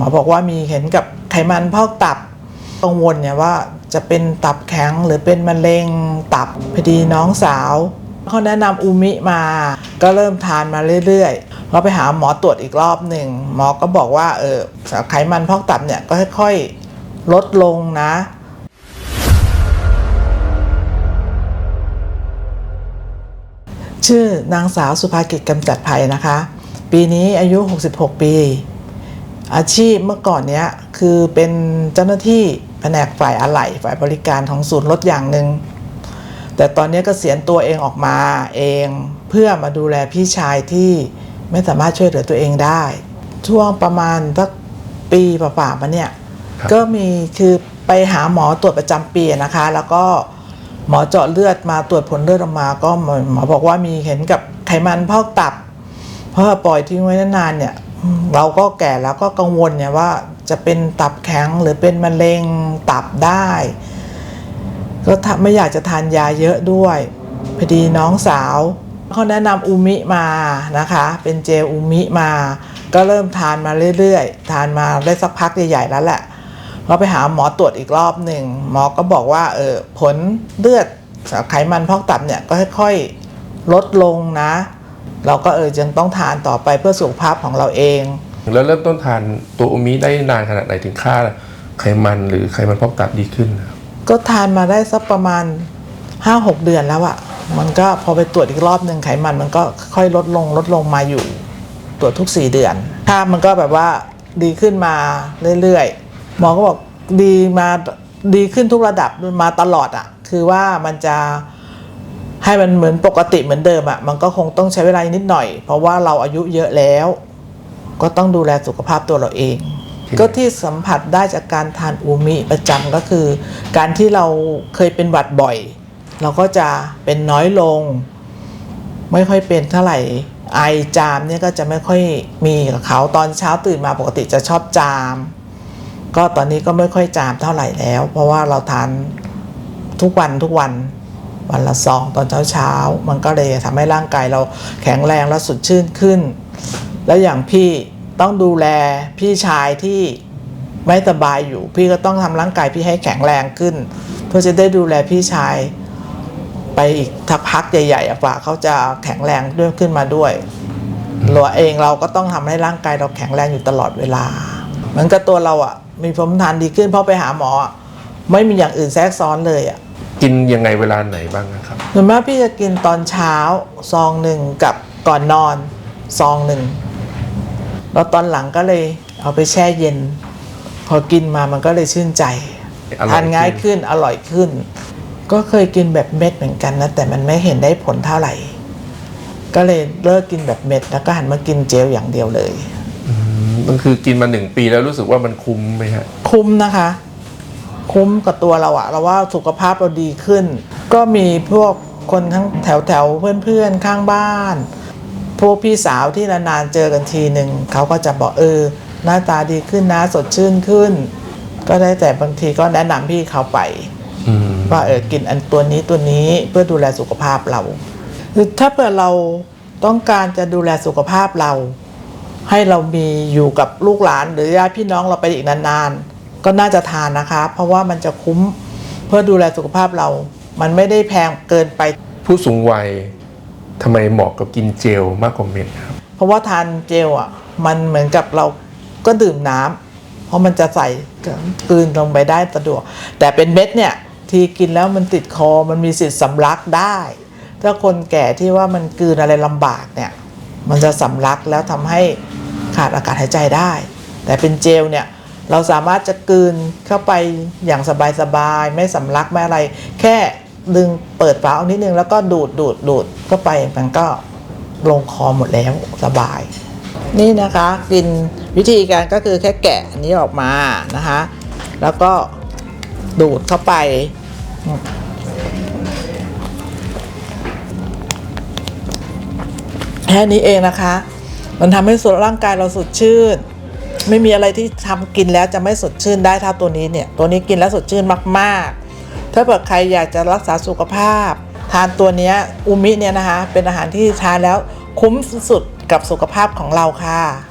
มอบอกว่ามีเห็นกับไขมันพอกตับกังวลเนี่ยว่าจะเป็นตับแข็งหรือเป็นมะเร็งตับพอดีน้องสาวเขาแนะนำอูมิมา ก็เริ่มทานมาเรื่อยๆพอไปหาหมอตรวจอีกรอบหนึ่งหมอก็บอกว่าเออไขมันพอกตับเนี่ยก็ค่อยๆลดลงนะชื่อนางสาวสุภากิจกำจัดภัยนะคะ ปีนี้อายุ 66 ปี อาชีพเมื่อก่อนเนี้ยคือเป็นเจ้าหน้าที่แผนกฝ่ายอะไหล่ฝ่ายบริการของศูนย์รถอย่างหนึ่งแต่ตอนนี้ก็เสียนตัวเองออกมาเองเพื่อมาดูแลพี่ชายที่ไม่สามารถช่วยเหลือตัวเองได้ ช่วงประมาณสักปีป่าๆมาเนี่ยครับก็มีคือไปหาหมอตรวจประจำปีนะคะ แล้วก็หมอเจาะเลือดมาตรวจผลเลือดออกมา ก็หมอหมอบอกว่ามีเห็นกับไขมันพอกตับ เพราะว่าปล่อยทิ้งไว้นานๆเนี่ยอืม เราก็แก่แล้วก็กังวลเนี่ยว่าจะเป็นตับแข็งหรือเป็นมะเร็งตับได้ ก็ไม่อยากจะทานยาเยอะด้วยพอดีน้องสาวเขาแนะนำอูมิมานะคะ เป็นเจลอูมิมา ก็เริ่มทานมาเรื่อยๆ ทานมาได้สักพักใหญ่ๆแล้วแหละพอไปหาหมอตรวจอีกรอบหนึ่งหมอก็บอกว่าเออผลเลือดไขมันพอกตับเนี่ยก็ค่อยๆลดลงนะ เราก็เออยังต้องทานต่อไปเพื่อสุขภาพของเราเอง แล้วเริ่มต้นทานตัวอูมิได้นานขนาดไหนถึงค่าไขมันหรือไขมันพอกตับดีขึ้นนะครับก็ทานมาได้สักประมาณ 5-6 เดือนแล้วอะมันก็พอไปตรวจอีกรอบหนึ่งไขมันมันก็ค่อยลดลงลดลงมาอยู่ ตรวจทุก 4 เดือนค่ามันก็แบบว่าดีขึ้นมาเรื่อยๆหมอก็บอกดีมาดีขึ้นทุกระดับมาตลอดอะคือว่ามันจะ ให้มันเหมือนปกติเหมือนเดิมอะมันก็คงต้องใช้เวลานิดหน่อย เพราะว่าเราอายุเยอะแล้ว ก็ต้องดูแลสุขภาพตัวเราเองที่ก็ที่สัมผัสได้จากการทานอูมิประจำก็คือ การที่เราเคยเป็นหวัดบ่อย เราก็จะเป็นน้อยลง ไม่ค่อยเป็นเท่าไหร่ไอจามเนี่ยก็จะไม่ค่อยมีกับเขาตอนเช้าตื่นมาปกติจะชอบจาม ก็ตอนนี้ก็ไม่ค่อยจามเท่าไหร่แล้ว เพราะว่าเราทานทุกวันทุกวัน วันละซองตอนเช้าเช้ามันก็เลยทำให้ร่างกายเราแข็งแรงและสดชื่นขึ้น แล้วอย่างพี่ต้องดูแลพี่ชายที่ไม่สบายอยู่ พี่ก็ต้องทำร่างกายพี่ให้แข็งแรงขึ้น เพื่อจะได้ดูแลพี่ชายไปอีกทักพักใหญ่ๆกว่าเขาจะแข็งแรงด้วยขึ้นมาด้วยเราเองเราก็ต้องทำให้ร่างกายเราแข็งแรงอยู่ตลอดเวลา เหมือนกับตัวเราอะมีภูมิคุ้มกันดีขึ้นเพราะไปหาหมอ ไม่มีอย่างอื่นแทรกซ้อนเลยอะ กินยังไงเวลาไหนบ้างนะครับส่วนมากพี่จะกินตอนเช้าซองหนึ่งกับก่อนนอนซองหนึ่งแล้วตอนหลังก็เลยเอาไปแช่เย็น พอกินมามันก็เลยชื่นใจอร่อยทานง่ายขึ้นขึ้นอร่อยขึ้น ก็เคยกินแบบเม็ดเหมือนกันนะแต่มันไม่เห็นได้ผลเท่าไหร่ ก็เลยเลิกกินแบบเม็ดแล้วก็หันมากินเจลอย่างเดียวเลย อืมมันคือกินมาหนึ่งปีแล้วรู้สึกว่ามันคุ้มไหมฮะ คุ้มนะคะ คุ้มกับตัวเราอะเราว่าสุขภาพเราดีขึ้น ก็มีพวกคนทั้งแถวแถวๆเพื่อนๆ ข้างบ้าน พวกพี่สาวที่นานๆเจอกันทีหนึ่งเขาก็จะบอกเออ หน้าตาดีขึ้นนะสดชื่นขึ้น ก็ได้แต่บางทีก็แนะนำพี่เขาไปว่าเออกินอันตัวนี้ตัวนี้เพื่อดูแลสุขภาพเราคือถ้าเผื่อเราต้องการจะดูแลสุขภาพเรา ให้เรามีอยู่กับลูกหลานหรือญาติพี่น้องเราไปอีกนานๆ ก็น่าจะทานนะคะ เพราะว่ามันจะคุ้มเพื่อดูแลสุขภาพเรา มันไม่ได้แพงเกินไป ผู้สูงวัยทำไมเหมาะกับกินเจลมากกว่าเม็ดครับ เพราะว่าทานเจลอะ มันเหมือนกับเราก็ดื่มน้ำเพราะมันจะใส่กลืนลงไปได้สะดวก แต่เป็นเม็ดเนี่ยทีกินแล้วมันติดคอมันมีสิทธิ์สำลักได้ ถ้าคนแก่ที่ว่ามันกลืนอะไรลำบากเนี่ย มันจะสำลักแล้วทำให้ขาดอากาศหายใจได้ แต่เป็นเจลเนี่ย เราสามารถจะกลืนเข้าไปอย่างสบายๆ ไม่สำลักไม่อะไร แค่ดึงเปิดฝาออกนิดนึงแล้วก็ดูดดูดดูดเข้าไปมันก็ลงคอหมดแล้วสบาย นี่นะคะกินวิธีการก็คือแค่แกะอันนี้ออกมานะคะ แล้วก็ดูดเข้าไป แค่นี้เองนะคะ มันทำให้ส่วนร่างกายเราสดชื่น ไม่มีอะไรที่ทำกินแล้วจะไม่สดชื่นได้เท่าตัวนี้เนี่ย ตัวนี้กินแล้วสดชื่นมากๆ ถ้าเกิดใครอยากจะรักษาสุขภาพ ทานตัวนี้อูมิเนี่ยนะคะ เป็นอาหารที่ทานแล้วคุ้มสุดๆกับสุขภาพของเราค่ะ